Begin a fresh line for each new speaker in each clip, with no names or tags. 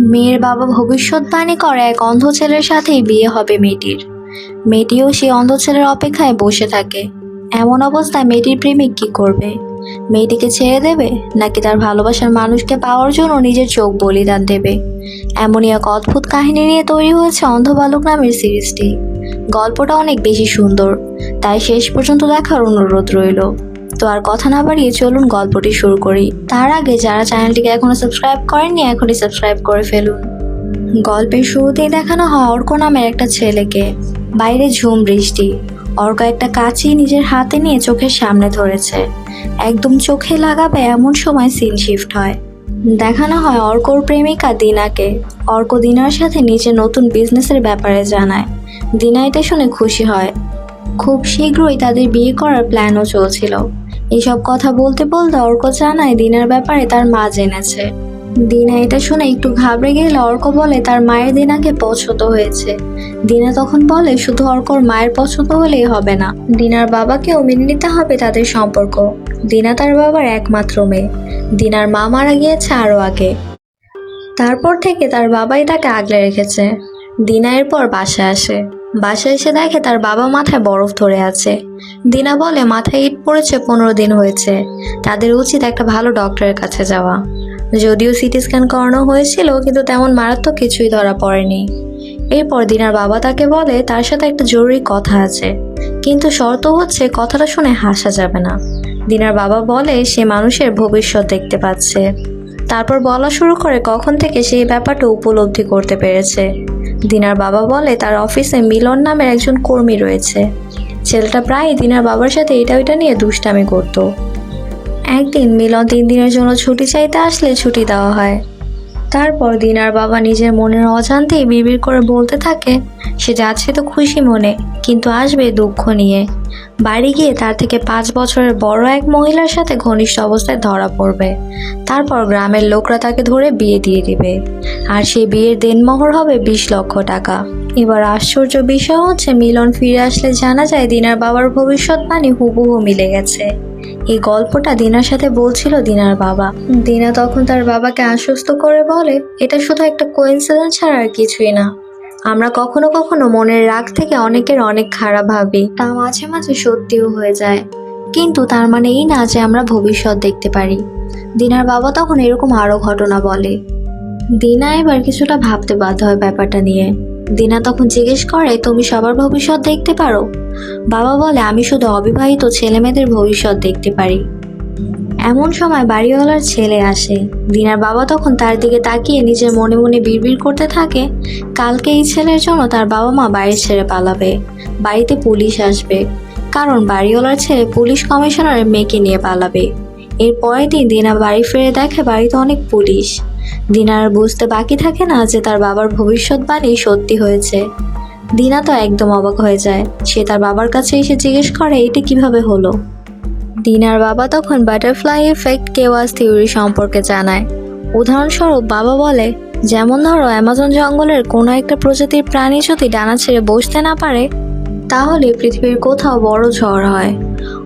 মেয়ের বাবা ভবিষ্যৎবাণী করে এক অন্ধ ছেলের সাথেই বিয়ে হবে মেয়েটির। মেয়েটিও সেই অন্ধ ছেলের অপেক্ষায় বসে থাকে। এমন অবস্থায় মেয়েটির প্রেমিক কি করবে? মেয়েটিকে ছেড়ে দেবে? নাকি তার ভালোবাসার মানুষকে পাওয়ার জন্য নিজের চোখ বলিদান দেবে? এমনই এক অদ্ভুত কাহিনী নিয়ে তৈরি হয়েছে অন্ধ বালক নামের সিরিজটি। গল্পটা অনেক বেশি সুন্দর, তাই শেষ পর্যন্ত দেখার অনুরোধ রইল। তো আর কথা না বাড়িয়ে চলুন গল্পটি শুরু করি। তার আগে যারা চ্যানেলটিকে এখনও সাবস্ক্রাইব করেননি, এখনই সাবস্ক্রাইব করে ফেলুন। গল্পের শুরুতেই দেখানো হয় অর্ক নামের একটা ছেলেকে। বাইরে ঝুম বৃষ্টি। অর্ক একটা কাঁচি নিজের হাতে নিয়ে চোখের সামনে ধরেছে। একদম চোখে লাগাবে এমন সময় সিন শিফট হয়। দেখানো হয় অর্কর প্রেমিকা দিনাকে। অর্ক দিনার সাথে নিজের নতুন বিজনেসের ব্যাপারে জানায়। দিনা এটা শুনে খুশি হয়। খুব শীঘ্রই তাদের বিয়ে করার প্ল্যানও চলছিল। এইসব কথা বলতে বলতে অর্ক জানায় দিনার ব্যাপারে তার মা জেনেছে। দিনা এটা শুনে একটু ঘাবড়ে গেলে অর্ক বলে, তার মায়ের দিনাকে পছন্দ হয়েছে। দিনা তখন বলে, শুধু অর্কর মায়ের পছন্দ হলেই হবে না। দিনার বাবাকেও মেনে নিতে হবে তাদের সম্পর্ক। দিনা তার বাবার একমাত্র মেয়ে। দিনার মা মারা গিয়েছে আরও আগে। তারপর থেকে তার বাবাই তাকে আগলে রেখেছে। দিনা এরপর বাসায় আসে। বাসায় এসে দেখে তার বাবা মাথায় বরফ ধরে আছে। দিনা বলে, মাথায় ইট পড়েছে, পনেরো দিন হয়েছে। তাদের উচিত একটা ভালো ডক্টরের কাছে যাওয়া। যদিও সিটি স্ক্যান করানো হয়েছিল, কিন্তু তেমন মারাত্মক কিছুই ধরা পড়েনি। এরপর দিনার বাবা তাকে বলে, তার সাথে একটা জরুরি কথা আছে। কিন্তু শর্ত হচ্ছে, কথাটা শুনে হাসা যাবে না। দিনার বাবা বলে, সে মানুষের ভবিষ্যৎ দেখতে পাচ্ছে। তারপর বলা শুরু করে কখন থেকে সেই ব্যাপারটা উপলব্ধি করতে পেরেছে। দিনার বাবা বলে, তার অফিসে মিলন নামের একজন কর্মী রয়েছে। ছেলেটা প্রায় দিনার বাবার সাথে এটা ওইটা নিয়ে দুষ্টামি করত। একদিন মিলন তিন দিনের জন্য ছুটি চাইতে আসলে ছুটি দেওয়া হয়। তারপর দিনার বাবা নিজের মনের অজান্তেই বিড়বিড় করে বলতে থাকে, সে যাচ্ছে তো খুশি মনে, কিন্তু আসবে দুঃখ নিয়ে। বাড়ি গিয়ে তার থেকে পাঁচ বছরের বড় এক মহিলার সাথে ঘনিষ্ঠ অবস্থায় ধরা পড়বে। তারপর গ্রামের লোকরা তাকে ধরে বিয়ে দিয়ে দিবে। আর সেই বিয়ের দেনমোহর হবে বিশ লক্ষ টাকা। এবার আশ্চর্য বিষয় হচ্ছে, মিলন ফিরে আসলে জানা যায়, দিনার বাবার ভবিষ্যৎবাণী হুবহু মিলে গেছে। এই গল্পটা দিনার সাথে বলছিল দিনার বাবা। দিনা তখন তার বাবাকে আশ্বস্ত করে বলে, এটা শুধু একটা কোইন্সিডেন্স ছাড়া আর কিছুই না। আমরা কখনো কখনো মনের রাগ থেকে অনেকের অনেক খারাপ ভাবি। তা মাঝে মাঝে সত্যিও হয়ে যায়। কিন্তু তার মানে এই না যে আমরা ভবিষ্যৎ দেখতে পারি। দিনার বাবা তখন এরকম আরও ঘটনা বলে। দিনা এবার কিছুটা ভাবতে বাধ্য হয় ব্যাপারটা নিয়ে। দিনা তখন জিজ্ঞেস করে, তুমি সবার ভবিষ্যৎ দেখতে পারো? বাবা বলে, আমি শুধু অবিবাহিত ছেলেমেয়েদের ভবিষ্যৎ দেখতে পারি। এমন সময় বাড়িওয়ালার ছেলে আসে। দিনার বাবা তখন তার দিকে তাকিয়ে নিজের মনে মনে বিড়বিড় করতে থাকে। কালকে এই ছেলের জন্য তার বাবা মা বাড়ি ছেড়ে পালাবে। বাড়িতে পুলিশ আসবে। কারণ বাড়িওয়ালার ছেলে পুলিশ কমিশনারের মেয়েকে নিয়ে পালাবে। এর পরের দিন দিনা বাড়ি ফিরে দেখে বাড়িতে অনেক পুলিশ। দিনার বুঝতে বাকি থাকে না যে তার বাবার ভবিষ্যৎবাণী সত্যি হয়েছে। দিনা তো একদম অবাক হয়ে যায়। সে তার বাবার কাছে এসে জিজ্ঞেস করে, এটা কীভাবে হলো? দিনার বাবা তখন বাটারফ্লাই এফেক্ট কেওয়াস থিওরি সম্পর্কে জানায়। উদাহরণস্বরূপ, বাবা বলে, যেমন ধরো অ্যামাজন জঙ্গলের কোনো একটা প্রজাতির প্রাণী যদি ডানা ছেড়ে বসতে না পারে, তাহলে পৃথিবীর কোথাও বড় ঝড় হয়।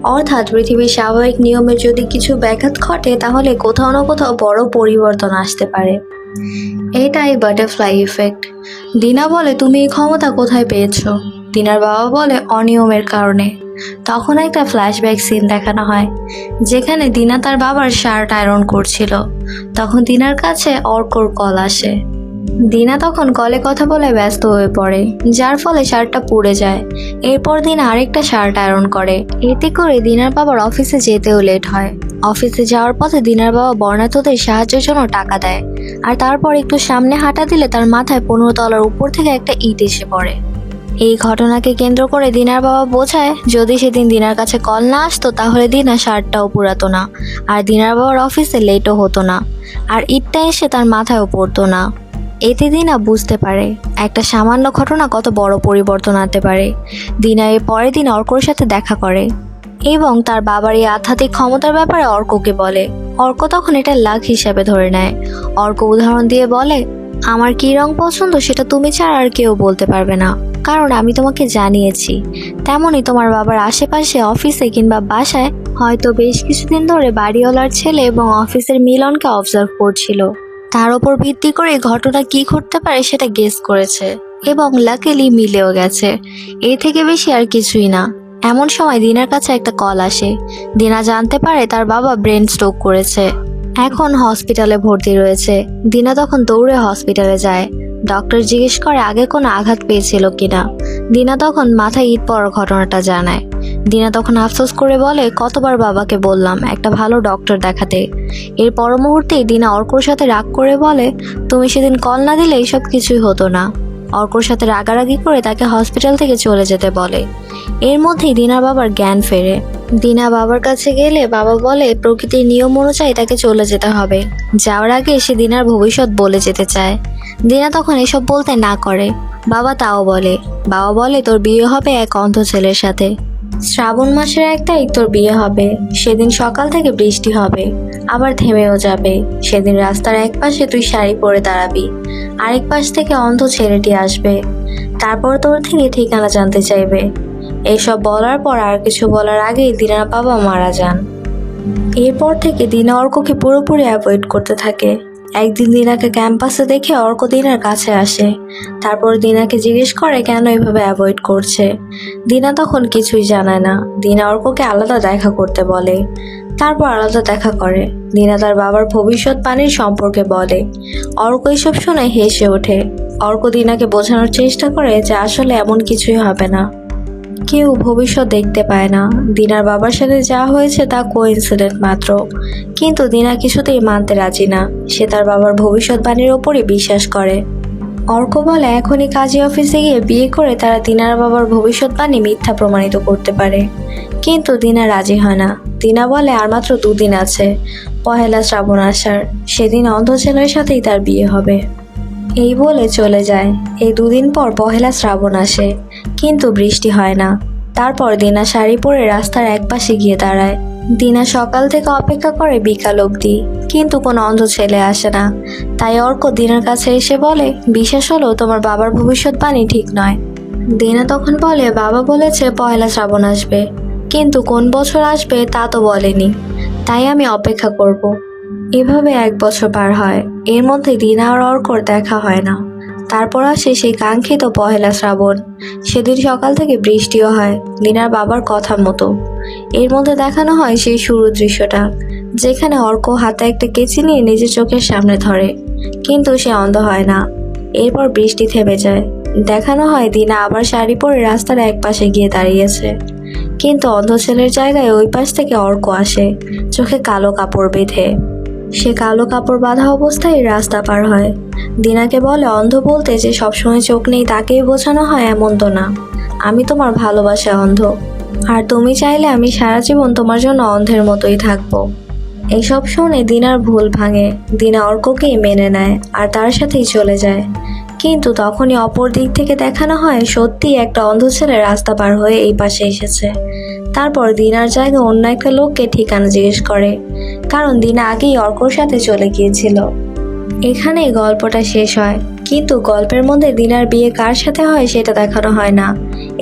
অর্থাৎ পৃথিবীর স্বাভাবিক নিয়মের যদি কিছু ব্যাঘাত ঘটে, তাহলে কোথাও না কোথাও বড় পরিবর্তন আসতে পারে। এটাই বাটারফ্লাই ইফেক্ট দিনা বলে, তুমি এই ক্ষমতা কোথায় পেয়েছ? দিনার বাবা বলে, অনিয়মের কারণে। তখন একটা ফ্ল্যাশব্যাক সিন দেখানো হয়, যেখানে দিনা তার বাবার শার্ট আয়রন করছিল। তখন দিনার কাছে অর্কর কল আসে। দিনা তখন কলে কথা বলে ব্যস্ত হয়ে পড়ে, যার ফলে শার্টটা পুড়ে যায়। এরপর দিনা আরেকটা শার্ট আয়রন করে। এতে করে দিনার বাবার অফিসে যেতেও লেট হয়। অফিসে যাওয়ার পথে দিনার বাবা বর্ণাঢ্যদের সাহায্যের জন্য টাকা দেয়। আর তারপর একটু সামনে হাঁটা দিলে তার মাথায় পনেরো তলার উপর থেকে একটা ইট এসে পড়ে। এই ঘটনাকে কেন্দ্র করে দিনার বাবা বোঝায়, যদি সেদিন দিনার কাছে কল না আসতো, তাহলে দিনা শার্টটাও পুরাতো না। আর দিনার বাবার অফিসে লেটও হতো না। আর ইটটা এসে তার মাথায়ও পড়তো না। এতে দিনা বুঝতে পারে। একটা সামান্য ঘটনা কত বড় পরিবর্তন আনতে পারে। দিনা এর পরের দিন অর্কর সাথে দেখা করে এবং তার বাবার এই আধ্যাত্মিক ক্ষমতার ব্যাপারে অর্ককে বলে। অর্ক তখন এটা লাখ হিসাবে ধরে নেয়। অর্ক উদাহরণ দিয়ে বলে, আমার কী রং পছন্দ সেটা তুমি ছাড়া আর কেউ বলতে পারবে না। কারণ আমি তোমাকে জানিয়েছি। তেমনই তোমার বাবার আশেপাশে অফিসে কিংবা বাসায় হয়তো বেশ কিছুদিন ধরে বাড়িওয়ালার ছেলে এবং অফিসের মিলনকে অবজার্ভ করছিল। তার ওপর ভিত্তি করে ঘটনা কি ঘটতে পারে সেটা গেস করেছে এবং লাকিলি মিলেও গেছে। এর থেকে বেশি আর কিছুই না। এমন সময় দিনার কাছে একটা কল আসে। দিনা জানতে পারে তার বাবা ব্রেন স্ট্রোক করেছে। এখন হসপিটালে ভর্তি রয়েছে। দিনা তখন দৌড়ে হসপিটালে যায়। ডক্টর জিজ্ঞেস করে, আগে কোনো আঘাত পেয়েছিল কিনা? দিনা তখন মাথায় ইট পড়ার ঘটনাটা জানায়। দিনা তখন আফসোস করে বলে, কতবার বাবাকে বললাম, একটা ভালো ডক্টর দেখাতে। এর পর মুহূর্তেই দিনা অর্কর সাথে রাগ করে বলে, তুমি সেদিন কল না দিলে এইসব কিছুই হতো না। অর্কর সাথে রাগারাগি করে তাকে হসপিটাল থেকে চলে যেতে বলে। এর মধ্যেই দিনার বাবার জ্ঞান ফেরে। দিনা বাবার কাছে গেলে বাবা বলে, প্রকৃতির নিয়ম অনুযায়ী তাকে চলে যেতে হবে। যাওয়ার আগে সে দিনার ভবিষ্যৎ বলে যেতে চায়। দিনা তখন এসব বলতে না করে। বাবা তাও বলে, বাবা বলে তোর বিয়ে হবে এক অন্ধ ছেলের সাথে। শ্রাবণ মাসের এক তারিখ তোর বিয়ে হবে। সেদিন সকাল থেকে বৃষ্টি হবে। আবার থেমেও যাবে। সেদিন রাস্তার এক পাশে তুই শাড়ি পরে দাঁড়াবি। আরেক পাশ থেকে অন্ধ ছেলেটি আসবে। তারপর তোর থেকে ঠিকানা জানতে চাইবে। এসব বলার পর আর কিছু বলার আগেই দিনার বাবা মারা যান। এরপর থেকে দিনা অর্ককে পুরোপুরি অ্যাভয়েড করতে থাকে। একদিন দিনাকে ক্যাম্পাসে দেখে অর্ক দিনার কাছে আসে। তারপর দিনাকে জিজ্ঞেস করে কেন এভাবে অ্যাভয়েড করছে। দিনা তখন কিছুই জানায় না। দিনা অর্ককে আলাদা দেখা করতে বলে। তারপর আলাদা দেখা করে। দিনা তার বাবার ভবিষ্যৎ পানির সম্পর্কে বলে। অর্ক এসব শুনে হেসে ওঠে। অর্ক দিনাকে বোঝানোর চেষ্টা করে যে আসলে এমন কিছুই হবে না। কেউ ভবিষ্যৎ দেখতে পায় না। দিনার বাবার সাথে যা হয়েছে তা কোইন্সিডেন্ট মাত্র। কিন্তু দিনা কিছুতেই মানতে রাজি না। সে তার বাবার ভবিষ্যৎবাণীর ওপরই বিশ্বাস করে। অর্ক বলে এখনই কাজী অফিসে গিয়ে বিয়ে করে তারা দিনার বাবার ভবিষ্যৎবাণী মিথ্যা প্রমাণিত করতে পারে। কিন্তু দিনা রাজি হয় না। দিনা বলে, আর মাত্র দুদিন আছে। পহেলা শ্রাবণ আসার সেদিন অন্ধ ছেলের সাথেই তার বিয়ে হবে। এই বলে চলে যায়। এই দুদিন পর পহেলা শ্রাবণ আসে। কিন্তু বৃষ্টি হয় না। তারপর দিনা শাড়ি পরে রাস্তার একপাশে গিয়ে দাঁড়ায়। দিনা সকাল থেকে অপেক্ষা করে বিকাল অবধি। কিন্তু কোনো অন্ধ ছেলে আসে না। তাই অর্ক দিনার কাছে এসে বলে, বিশ্বাস হলো তোমার বাবার ভবিষ্যৎবাণী ঠিক নয়। দিনা তখন বলে, বাবা বলেছে পয়লা শ্রাবণ আসবে। কিন্তু কোন বছর আসবে তা তো বলেনি। তাই আমি অপেক্ষা করব। এভাবে এক বছর পার হয়। এর মধ্যে দিনা আর অর্কর দেখা হয় না। তারপর আসে সেই কাঙ্ক্ষিত পহেলা শ্রাবণ। সেদিন সকাল থেকে বৃষ্টিও হয় দিনার বাবার কথা মতো। এর মধ্যে দেখানো হয় সেই শুরু দৃশ্যটা, যেখানে অর্ক হাতে একটা কেচি নিয়ে নিজের চোখের সামনে ধরে, কিন্তু সে অন্ধ হয় না। এরপর বৃষ্টি থেমে যায়। দেখানো হয় দিনা আবার শাড়ি পরে রাস্তার এক পাশে গিয়ে দাঁড়িয়েছে। কিন্তু অন্ধ ছেলের জায়গায় ওই পাশ থেকে অর্ক আসে, চোখে কালো কাপড় বেঁধে। সে কালো কাপড় বাঁধা অবস্থায় রাস্তা পার হয়। দিনাকে বলে, অন্ধ বলতে যে সবসময় চোখ নেই তাকেই বোঝানো হয় এমন তো না। আমি তোমার ভালোবাসা অন্ধ। আর তুমি চাইলে আমি সারা জীবন তোমার জন্য অন্ধের মতোই থাকব। এইসব শুনে দিনার ভুল ভাঙে। দিনা অর্ককেই মেনে নেয় আর তার সাথেই চলে যায়। কিন্তু তখনই অপর দিক থেকে দেখানো হয় সত্যি একটা অন্ধ ছেলে রাস্তা পার হয়ে এই পাশে এসেছে। তারপর দিনার জায়গায় অন্য একটা লোককে ঠিকানা জিজ্ঞেস করে, কারণ দিনা আগেই অর্কর সাথে চলে গিয়েছিল। এখানেই গল্পটা শেষ হয়, কিন্তু গল্পের মধ্যে দিনার বিয়ে কার সাথে হয় সেটা দেখানো হয় না।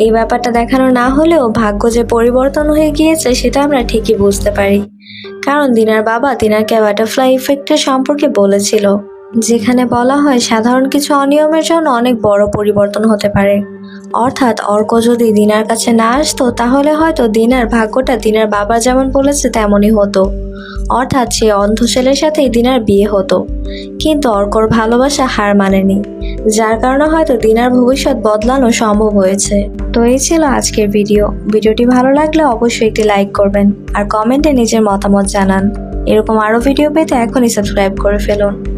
এই ব্যাপারটা দেখানো না হলেও ভাগ্য যে পরিবর্তন হয়ে গিয়েছে সেটা আমরা ঠিকই বুঝতে পারি। কারণ দিনার বাবা দিনারকে বাটারফ্লাই ইফেক্টের সম্পর্কে বলেছিল। যেখানে বলা হয় সাধারণ কিছু অনিয়মের জন্য অনেক বড় পরিবর্তন হতে পারে। অর্থাৎ অর্ক যদি দিনার কাছে না আসতো, তাহলে হয়তো দিনার ভাগ্যটা দিনার বাবা যেমন বলেছে তেমনই হতো। অর্থাৎ সে অন্ধ ছেলের সাথেই দিনার বিয়ে হতো। কিন্তু অর্কর ভালোবাসা হার মানেনি, যার কারণে হয়তো দিনার ভবিষ্যৎ বদলানো সম্ভব হয়েছে। তো এই ছিল আজকের ভিডিও। ভিডিওটি ভালো লাগলে অবশ্যই একটি লাইক করবেন আর কমেন্টে নিজের মতামত জানান। এরকম আরও ভিডিও পেতে এখনই সাবস্ক্রাইব করে ফেলুন।